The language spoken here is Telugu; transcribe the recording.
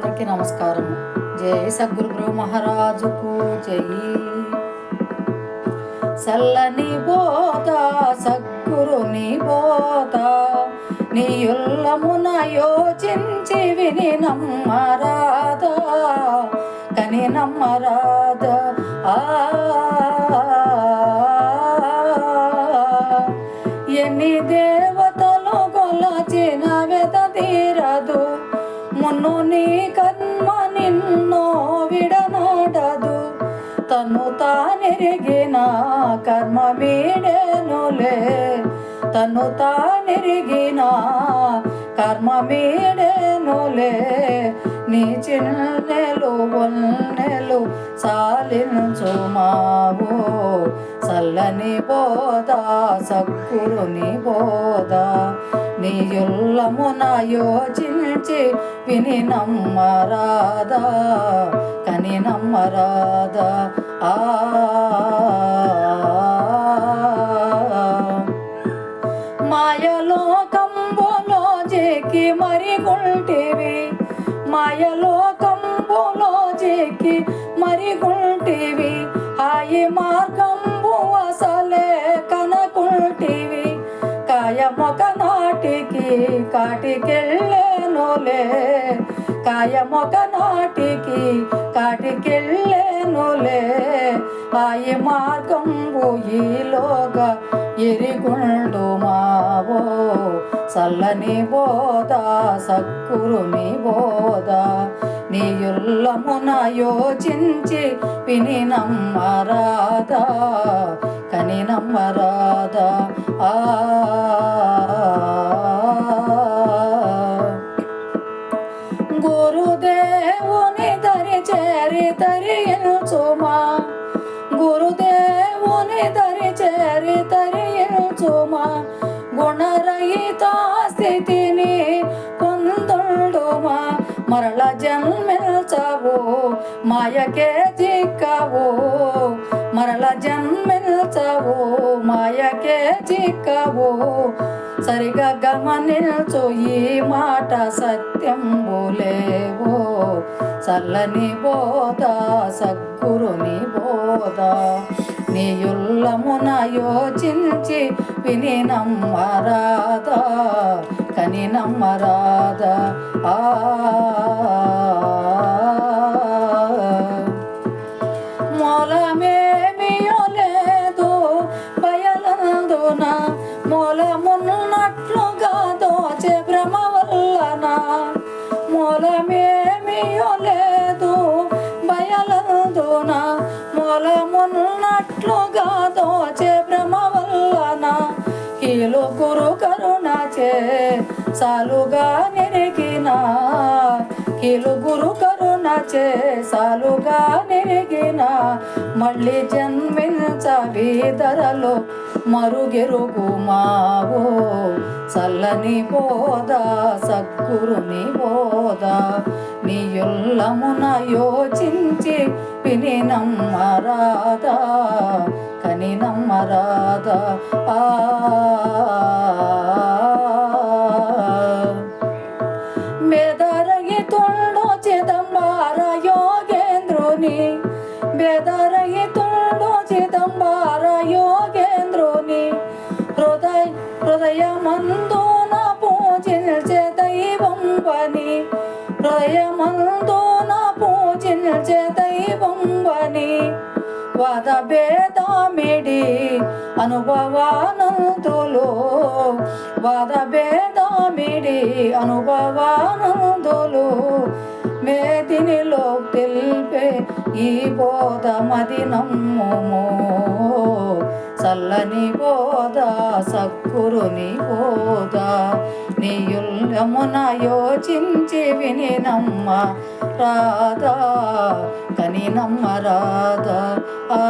అందరికీ నమస్కారం. జై సద్గురు మహారాజుకు జై. సల్లని బోత సద్గురుని బోత నీ యుల్లమున యోచించి విని నమ్మరాదా కని నమ్మరాద ఆ తను నీ కర్మ నిన్నో విడనాడదు. తను తానెరిగిన కర్మ మీడేనులే. తను తానెరిగిన కర్మ మీడేనులే. నీ చిన్నెలు వన్నెలు సాలించు మావో. చల్లని బోధ సక్కురుని బోధ నీ యుల్లమున యోచించి విని నమ్మరాదా కని నమ్మరాదా ఆ. మాయలోకంబులో జేకి మరి గుంటివి మాయలోకంబులో జేకి మరి గుంటివి. మార్గంబు అసలే కనకుంటివి కాయమొక నాటికి కాటికెళ్ళేనులే కాయమొక నాటికి కాటికెళ్ళేనులే. ఆయి మార్గంబు ఈలోగా ఎరిగుండు మావో చల్లని బోధ సక్కురుని బోధ. నీ యుల్లమున యోచించి విని నమ్మరాదా కని నమ్మరాదా. ఆ మరల మాయకే చిక్కవు. మరల జన్మించవు మాయకే చిక్కవు. సరిగా గమనించు ఈ మాట సత్యం బోలేవో. చల్లని బోధ సద్గురుని బోధ. నీ యుల్లమున యోచించి విని నమ్మరాదా కని నమ్మరాదా ఆ మూలమేమియో లేదు బయలందున మూలమున్నట్లుగా దోచే భ్రమ వల్లన మూలమేమియో లేదు బయలందున మూలమున్నట్లుగా దోచే భ్రమ వల్లన కీలు గురు కరుణచే సాలుగా నెరిగిన కీలు గురు కరు సాలుగా నెరిగిన మళ్ళీ జన్మించ వీధరలో మరుగెరుగు మావో. చల్లని బోధ సద్గురుని బోధ నీ యుల్లమున యోచించి విని నమ్మరాదా కని నమ్మరాదా. ఆ యోగేంద్రుని హృదయ హృదయమందున పూజించే దైవం వని. నా పూజించే దైవం వని. వద భేదామిడి అనుభవానందులు వద భేదామిడి అనుభవానందులు ఈ బోధ మది చల్లని బోధ సక్కురుని బోధ. నీయుల్యమున యోచించి విని నమ్మ రాధా. కని నమ్మ రాధా. ఆ